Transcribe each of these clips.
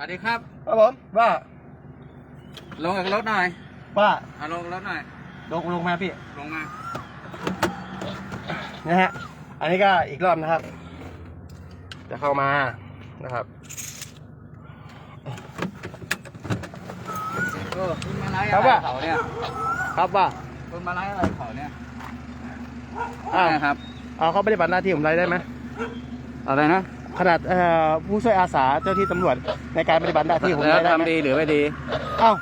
สวัสดีครับครับผมว่าลงจากรถหน่อยว่าเอาลงรถหน่อย ลงลงมาพี่ลงมานะฮะอันนี้ก็อีกรอบนะครับ จะเข้ามานะครับเออคุณมาไล่ครัอะบไรว่าเขาเนี่ยครับว่าคุณมาไล่อะไรเขาเนี่ยอ้าวเนี่ยครับเอาเขาปฏิบัติหน้าที่ผมไรได้ไหมอะไรนะ ขนาดเอ่อผู้ช่วยอาสาเจ้าที่ตำรวจในการปฏิบัติหน้าที่ผมแล้วไรได้ไหมทำดีหรือไม่ดี เอ้า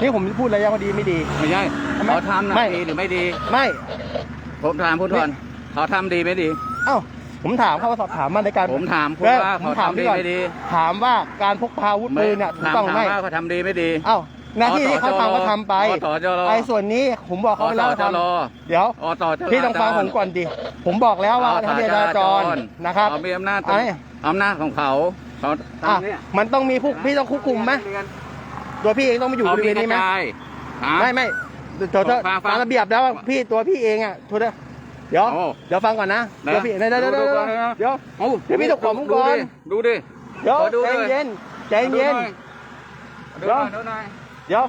นี่ผมพูดอะไรยังพอดีไม่ดี ไม่ใช่ทำไมเขาทำนะไม่ ดีหรือไม่ดี ไม่ผมถามพูดก่อนเขาทำดีไม่ดี เอ้าผมถามเขาสอบถามมาในการผมถามคุณเออว่าผมเขาถามทำพี่ดีก่อนไม่ดีถามว่าการพกพาอาวุธปืนเนี่ยถูกถามต้องหรือถามไม่ว่าเขาทำดีไม่ดี เอ้า หน้าที่ที่เขาทำก็ทำไปอตจรไอ้ส่วนนี้ผมบอกเขาไปแล้วอตจรทำเดี๋ยวอตจรพี่ต้องฟังผมก่อนดิผมบอกแล้วว่าอตทะเบียนจราจรนะครับเขามีอำนาจไอ้อำนาจของเขาเขาอะทำเนี่ยมันต้องมีผู้พี่ต้องควบคุมไหมตัวพี่เองต้องมาอยู่บริเวณนี้ไหมขากระจายฮะไม่ไม่เดี๋ยวเดี๋ยวฟังฟังตามระเบียบแล้วว่าพี่ตัวพี่เองอะโทษนะเดี๋ยวโอ้เดี๋ยวฟังก่อนนะนะเดี๋ยวพี่เดี๋ยวเดี๋ยวเดี๋ยวดูเดี๋ยวก่อนนะเดี๋ยวเอ้าเดี๋ยวพี่ต้องขอผมก่อนดูดิเดี๋ยวขอดูใจด้วยเย็นใจเย็นดูหน่อยดูหน่อย เดี๋ยว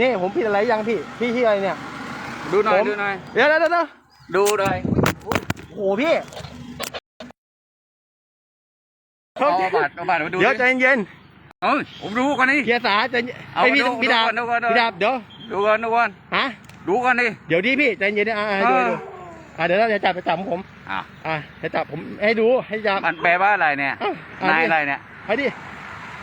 นี่ผมผิดอะไรยังพี่พี่ที่อะไรเนี่ยดูหน่อยผมดูหน่อยเดี๋ยวเดี๋ยวเดี๋ยวเดี๋ยวดูหน่อยโอ้โหพี่เอาบัตรเอาบัตรมาดูเดี๋ยวใจเย็นเอ้ยผมดูก่อนนี่เพียสาใจเย็นเอาไอ้พี่ดูพี่ดาบดูก่อนดูก่อนพี่ดาบเดี๋ยวดูก่อนดูก่อนฮะดูก่อนดิเดี๋ยวดิพี่ใจเย็นนะอ่าให้ดูให้ดูอ่าเดี๋ยวเราจะจับไปจับผมอะอ่าจะจับผมให้ดูให้จับมันแปลว่าอะไรเนี่ยเอ้าอะนายดิอะไรเนี่ยให้ดิ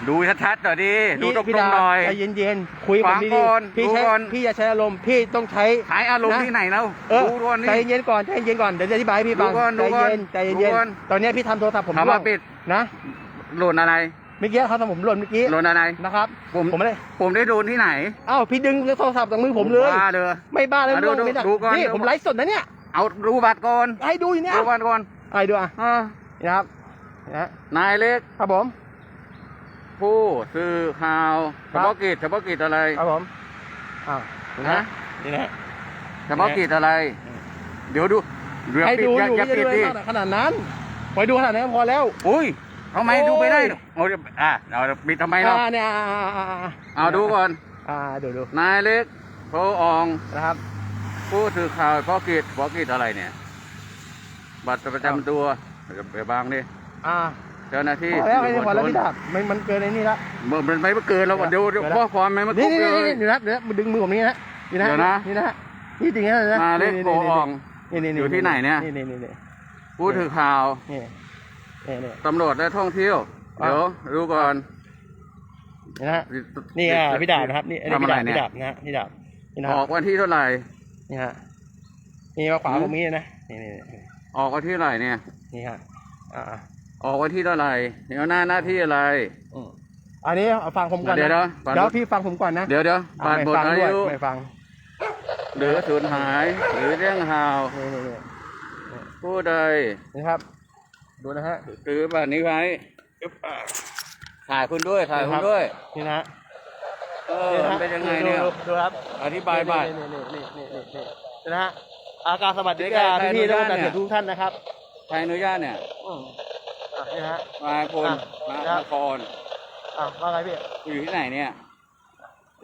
ดูชัดๆหน่อยดิดูตรพี่งดาๆหน่อย ใจเย็นๆคุยกับผมฟังดีก่อนๆพี่ดูใช้ก่อน พี่อย่าใช้อารมณ์พี่ต้องใช้ ขายอารมณ์นะ ที่ไหนแล้วเออดูก่อนใจนี่ เย็นก่อนใจเย็นก่อนเดี๋ยวจะอธิบายให้พี่ฟังดูก่อนดูใจก่อนเย็นใจดูเย็นก่อนตอนนี้พี่ทำโทรศัพท์ผมคำร่วว่างปิด นะหล่นอะไรเมื่อกี้เขาทำผมหล่นเมื่อกี้หล่นอะไร นะครับผม ผมไม่ได้ผมได้โดนที่ไหนอ้าวพี่ดึงโทรศัพท์จากมือผมเลยบ้าเลย ไม่บ้าเลยอะดูร่วงดูไม่ได้ดูก่อนนี่ดู ผมไลฟ์สดนะเนี่ยเอาดูบัตรก่อนให้ดูอยู่เนี่ยดูบัตรก่อนให้ดูอะเออนี่นะครับนะฮะนายเล็กครับผม ผู้สื่อข่าวเฉครับพาะกิจเฉพาะกิจอะไรครับผมอ้าวนี่นะฮะนี่นะเฉพาะกิจอะไร เดี๋ยวดูเดี๋ยวให้ปิดดูอย่าอยู่อย่าพี่จะปิดดูดิให้ขนาดนั้นไปดูขนาดนั้นพอแล้วอุ้ยทำไมโอ้ยดูไม่ได้โอ้ยอะเอาปิดทำไมเราอ่าเนี่ยอ่าอ่าอ่าอ่าเอาดูก่อน อ่าดูดูนายเล็กโพออง นะครับผู้สื่อข่าวเฉพาะกิจเฉพาะกิจอะไรเนี่ย บัตรประจำตัวไปบางดิอ่าเจ้าหน้าที่พอแล้วไอ้นี่สื่พอแล้วมชนพี่ดาบมันมันเกินไอ้นี่ละมันมันไม่เกินแล้วเดี๋ยวเดี๋ยวเกินแล้วข้อความไม่มานี่คุกนี่เลนี่ยเดี๋ยวนะเดี๋ยวนะมึงดึงมือผมนี่นะนี่นะเดี๋ยวนะนี่นะนี่จริงนะนะนายเล็กโพอองนี่นี่อยู่ที่ไหนเนี่ยนี่นี่นี่นี่ผู้สื่อข่าวนี่นี่นี่ตำรวจและท่องเที่ยวอะเดี๋ยวดูก่อนนี่นะฮะนี่อะพี่ดาบนะครับนี่อันนี้ทำพี่อะไรดาบเนี่พี่ยดาบนะฮะพี่ดาบนี่นะอคอรักบวันที่เท่าไหร่นี่ฮะนี่มาขวาหืมผมนี่นะนี่นี่นี่ออกวันที่เท่าไหร่เนี่ยนี่ฮะอ่า อ่าออกวันที่เท่าไหร่เดี๋ยวหน้าหน้าที่อะไร อืมอันนี้เอาฟังผมก่อนเดี๋ยวนะเดี๋ยวเดี๋ยวพี่ฟังผมก่อนนะเดี๋ยวเดี๋ยวอะบัตรไม่หมดฟังอาด้วยยุไม่ฟังหรือสูญหาย หรือแจ้งข่าว นี่นี่นี่ผู้ใดนี่ครับ ดูนะฮะ ถือบัตรนี้ไว้ถ่ายคุณด้วยถ่ายคุณด้วย นี่นะฮะเออมันเป็นยังไงเนี่ย ดูดูครับ อธิบายบัตร นี่นี่นี่นี่นี่นี่นี่นะฮะอาการสวัสดีใครการใครพี่ๆแล้วก็อนุญาตเนี่ยทุกท่านนะครับ ใครอนุญาตเนี่ย อืมอะ นี่ฮะ มาพลอะมาครับ นครอะว่าไงพี่อยู่ที่ไหนเนี่ย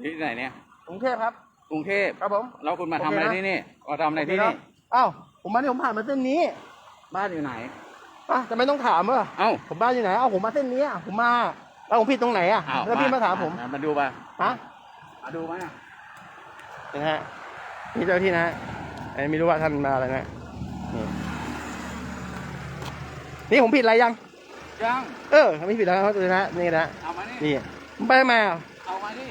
อยู่ที่ไหนเนี่ยกรุงเทพครับ กรุงเทพครับผม แล้วคุณมาทำโอเคอะไรนะ ที่นี่มาทำอะไรที่โเคนี่คบอ้าวผมมาที่ผมผ่านมาเส้นนี้บ้านอยู่ไหน อะจะไม่ต้องถามเหรอเอ้าผมบ้านอยู่ไหนเอ้าผมมาเส้นนี้อะผมมาแล้วผมผิดตรงไหนอะอ้าวแล้วพี่มาถามผมอะมาดูป่ะฮะมาดูไหมอะนี่นะฮะนี่เจ้าที่นะฮะอันนี้ไม่รู้ว่าท่านมาอะไรนะนี่นี่ผมผิดอะไรยัง ยังเออไม่ผิดแล้วครับเลยนะนี่นะเอามานี่นี่ผมไปทำไมอะเอามาดิ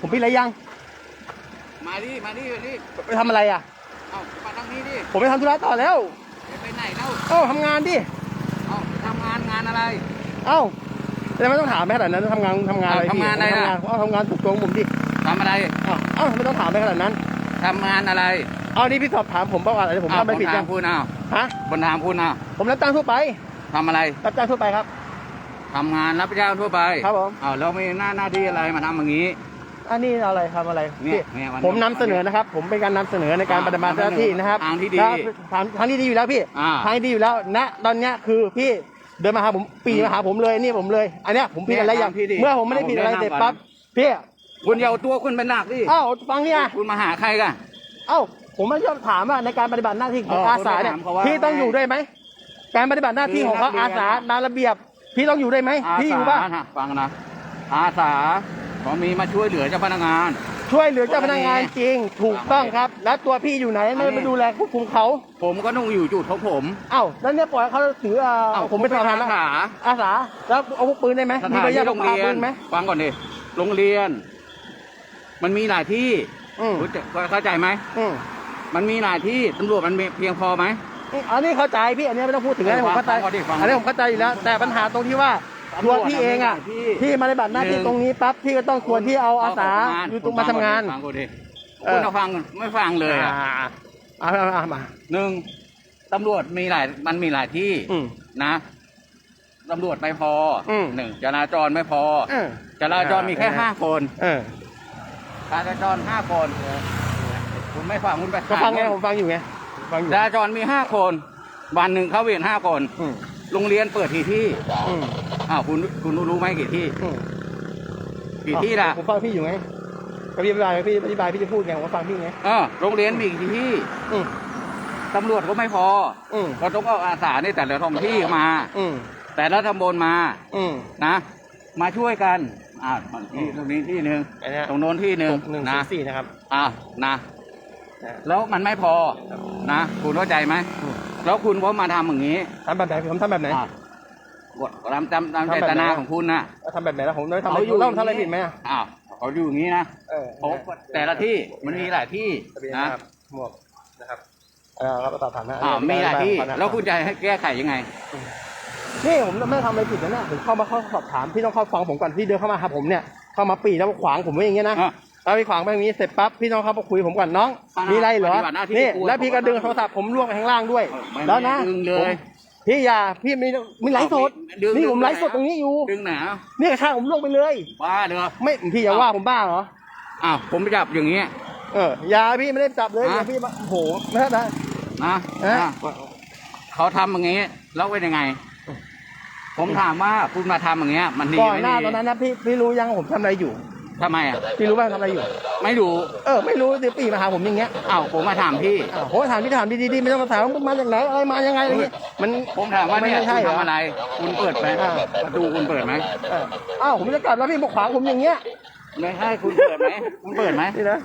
ผมผิดอะไรยัง มาดิมาดิมาดิไปทำอะไรอะเอามาทางนี้ดิผมไปทำธุระต่อแล้วจะไปไหนเล่าเอ้าทำงานดิเอาทำงานงานอะไร เอ้าแต่ไม่ต้องถามไปขนาดนั้นทำงานทำงานอะไรพี่ทำงานอะไรผมล่ะทำงานเอ้าทำงานถูกตรงผมดิทำอะไรเอ้าเอ้าไม่ต้องถามไปขนาดนั้นทำงานอะไรเอานี่พี่สอบถามผมประวัติอะไรผมเอาทำไม่ผิดผยัถางมคุณเอาฮะบนถามคุณเอาผมรับจ้างทั่วไป ทำอะไรรับจ้างทั่วไปครับ ทำงานรับจ้างทั่วไปครับผมเอาแล้วมีหน้าหน้าที่อะไรมาทำอย่างนี้ อันนี้อะไรทำอะไรเนี่ยพี่เนี่ยวันผมนำเสนอนะครับ ผมเป็นการนำเสนอในการปฏิบัติหน้าที่นะครับทางที่ดีครับทางทางที่ดีอยู่แล้วพี่อ่า ทางที่ดีอยู่แล้วณตอนเนี้ยคือพี่เดินมาหาผมปีมาหาผมเลยนี่ผมเลย อันเนี้ยผมผิดอะไรอย่างเนี่ยตามพี่ดิเมื่อผมไม่ได้ผิดอะไรเอาผมเสร็จแนะนำก่อน ปั๊บพี่คุณอย่าเอาตัวคุณเป็นหนักดิเอ้าฟังเนี่ยคุณมาหาใครกัน เอ้าผมไม่ชอบถามว่าในการปฏิบัติหน้าที่ของเอออาสาเนี่ยผมไปถามเขาว่า พี่ต้องอยู่ด้วยไหม การปฏิบัติหน้าที่ของเขาคือนัอากเรียนสาตามระเบียบ พี่ต้องอยู่ด้วยไหมอาพี่อยู่สาป่ะนะฟังนะอาสาเขามีมาช่วยเหลือเจ้าพนักงาน ช่วยเหลือเจ้าพนักงานจริง ถูกต้องครับ แล้วตัวพี่อยู่ไหนไม่อันนี้ไปดูแลควบคุมเขา ผมก็ต้องอยู่จุดของผมเอ้าแล้วเนี่ยปล่อยให้เขาถืออ่าเอ้าผมเป็นทหารอานะสาอาสาแล้วเอาพวกปืนได้ไหมสมีถานใบอนุที่ญาตโรพกงพาเรียปืนนไหมฟังก่อนดิโรงเรียน มันมีหลายที่อืมรู้จักเข้าใจไหมอืมมันมีหลายที่ตำรวจมันมีเพียงพอไหม อันนี้เข้าใจพี่อันนี้ไม่ต้องพูดถึงอันนี้ผมเข้าใจฟังก่อนดิฟังอันนี้ผมเข้าใจอยู่แล้ว แต่ปัญหาตรงที่ว่าตำรตัววจพี่เองอะที่ที่มาในบัตรหน้าที่หนึ่งตรงนี้ปั๊บพี่ก็ต้องควรที่เอาอาสาอยู่ตรงมาทำงานฟังกูดิเออคุณเอาฟังไม่ฟังเลยอะอ่าเอาเอาเอามาหนึ่งตำรวจมีหลายมันมีหลายที่อืมนะตำรวจไม่พออมหนึ่งจราจรไม่พอเออจราจรมีแค่เออห้าคนเออจราจรห้าคนคุณไม่ฟังคุณไปก็ฟังไงหาผมฟังอยู่ไง ฟังอยู่จราจรมีห้าคน วันหนึ่งเข้าเวรห้าคน อืมโรงเรียนเปิดกี่ที่อืมอ้าวคุณคุณรู้ไหมกี่ที่อืมกี่ที่ล่ะผมฟังพี่อยู่ไงก็พี่อธิบายพี่อธิบายพี่จะพูดไงผมก็ฟังพี่ไงเออโรงเรียนมีกี่ที่อืมตำรวจก็ไม่พออืมก็ต้องเอาอาสาในแต่ละท้องที่มา อืมแต่ละตำบลมาอืม นะ มาช่วยกันอ่าที่ตรงนี้ที่หนึ่งอันเนี้ย ตรงโน้นที่หนึ่งหนึ่งนะ สี่นะครับ อ่านะ แล้วมันไม่พอนะคุณเข้าใจไหมอืมแล้วคุณก็มาทำอย่างนี้ทำแบบไหนผมทำแบบไหนอะกดตามตามตามทำเจแบบตนาไหนของคุณนะแล้วทำแบบไหนแล้วผมได้ทำอะไรเขาอยู่แล้วผมทำอะไรผิดไหมอะอ้าวเขาอยู่อย่างนี้นะเออเขาแต่ละที่มันมีหลายที่ทะเบียนนะนะครับหมวกนะครับเออรับประสอบถามนะอ่ามีหลายที่ได้ได้แล้วคุณจะให้แก้ไขยังไงนี่ผมไม่ได้ทำอะไรผิดนะเนี่ยผมเข้ามาเข้าสอบถามพี่ต้องเข้าฟังผมก่อนพี่เดินเข้ามาหาผมเนี่ยเข้ามาปีแล้วมาขวางผมไว้อย่างเงี้ยนะ อะเอาไปขวางไปอย่างนี้เสร็จปั๊บพี่ต้องเข้ามาคุยผมก่อนน้องปฏิบัติมีอะไรเหรอปฏิบัติหน้าที่นี่กูแล้วพี่ก็ดึงโทรศัพท์ผมล่วงไปข้างล่างด้วย ไม่แล้วนะดึงเลย ผมพี่อย่าพี่มีมีไลฟ์สดดึงนี่ผมดึงไลฟ์สดตรงนี้อยู่ดึงหนานี่กระชากผมล่วงไปเลย บ้าเด้อไม่พี่อย่าว่าผมบ้าเหรออ้าวผมจับอย่างนี้เอออย่าพี่ไม่ได้จับเลยฮะอย่าพี่มาโอ้โหไม่ได้นะ นะฮะอะเขาทำอย่างนี้แล้วเป็นยังไง ผมถามว่าคุณมาทำอย่างเงี้ย มันดีก่อนไม่หน้าดีตอนนั้นนะพี่พี่รู้ยังว่าผมทำอะไรอยู่ ทำไมอะ พี่รู้ว่าทำอะไรอยู่ ไม่รู้เออไม่รู้เดี๋ยวปีมาหาผมอย่างเงี้ยอ้าวผมมาถามพี่ อ้าวผมก็ถามพี่ถามดีๆไม่ต้องมาถามว่ามึงมาจากไหนอะไรมายังไงอะไรเงี้ยมันผมถามว่าเนี่ยไม่ใช่คุณเหรอ ทำอะไร คุณเปิดไหมอ่า ประตูคุณเปิดไหมเอออ้าวผมจะกลับแล้วพี่บอกขวางผมอย่างเงี้ยไม่ใช่คุณเปิดไหมคุณเปิดไหมนี่นะ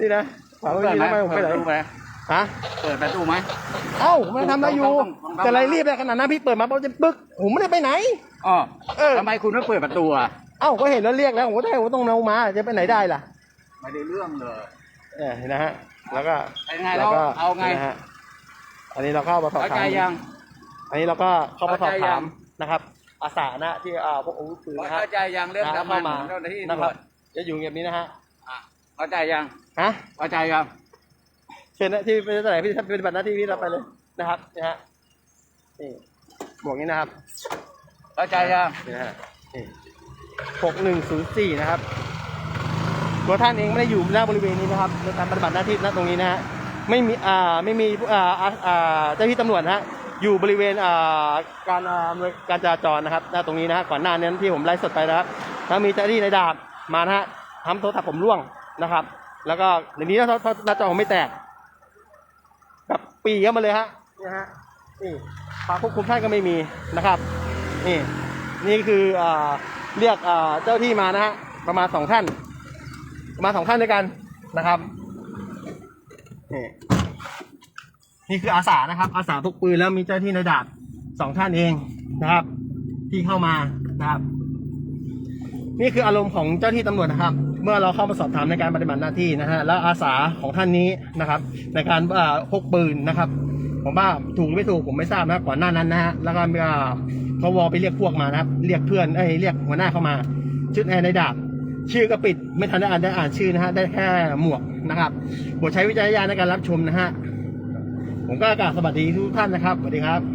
นี่นะขวางผมอเปิดย่างไหมนี้ทำไมผมไปเปิดไหนประตูไหมฮะเปิดประตูไหม เอ้าผมทำอะไรอยู่ต้องต้องต้องแต่อะไรรีบอะไรขนาดนั้นพี่เปิดมาปุ๊บจะปึ๊กผมไม่ได้ไปไหน อ๋อเออ ทำไมคุณไม่เปิดประตูอะเอ้าก็เห็นแล้วเรียกแล้วผมก็ได้ผมต้องเอามาจะไปไหนได้ล่ะไม่ได้เรื่องเลยเออเห็นนะฮะ แล้วก็เป็นไงแล้วก็เราเอาไงนะฮะอันนี้เราเข้ามาสอบเข้าถาใจมยังอันนี้เราก็เข้ามาสอบเข้าใจยัถามงนะครับ อาสานะที่อ่าพวกอาวุธปืนนะฮะเข้าใจยังเรื่องนะทำเข้ามันมาของเจ้าหน้าที่นะตำครรัวบจจะอยู่แบบนี้นะฮะอะเข้าใจยังฮะเข้าใจยังเชิญนะที่เป็นอะไรพี่ปฏิบัติหน้าที่พี่รับไปเลยนะครับนี่ฮะนี่บวกนี้นะครับเข้าใจยังนี่นะฮะนี่ หกหนึ่งศูนะครับ ตัวท่านเองไม่ได้อยู่หน้าบริเวณนี้นะครับในการปฏิบัติหน้าที่ณตรงนี้นะฮะ ไม่มี อ่า ไม่มี อ่า อ่า เจ้าหน้าที่ตำรวจนะฮะ อยู่บริเวณ อ่า การอ่าการจราจรนะครับหน้าตรงนี้นะฮะ ก่อนหน้านี้ที่ผมไลฟ์สดไปนะครับแล้วมีเจ้าหน้าที่ในดาบมานะฮะทำโทรศัพท์ผมร่วงนะครับ แล้วก็เดี๋ยวนี้นะหน้าจอผมไม่แตกแบบปีเข้ามาเลยฮะ นี่ฮะ นี่ความควบคุมท่านก็ไม่มีนะครับ นี่ นี่คือ อ่า เรียกเจ้าที่มานะฮะประมาณสองท่านประมาณสองท่านด้วยกันนะครับนี่นี่คืออาสานะครับ อาสาพกปืนแล้วมีเจ้าที่ในดาบสองท่านเองนะครับ ที่เข้ามานะครับ นี่คืออารมณ์ของเจ้าที่ตำรวจนะครับ เมื่อเราเข้ามาสอบถามในการปฏิบัติหน้าที่นะฮะแล้วอาสาของท่านนี้นะครับ ในการพกปืนนะครับ ผมว่าถูกหรือไม่ถูกผมไม่ทราบนะก่อนหน้านั้นนะฮะแล้วก็มีอ่าเขาวอไปเรียกพวกมานะครับ เรียกเพื่อนเอ้ยเรียกหัวหน้าเข้ามาชุดแอร์ในดาบชื่อก็ปิดไม่ทันได้อ่านได้อ่านชื่อนะฮะได้แค่หมวกนะครับโปรดใช้วิจารณญาณในการรับชมนะฮะผมก็กราบสวัสดีทุกท่านนะครับสวัสดีครับ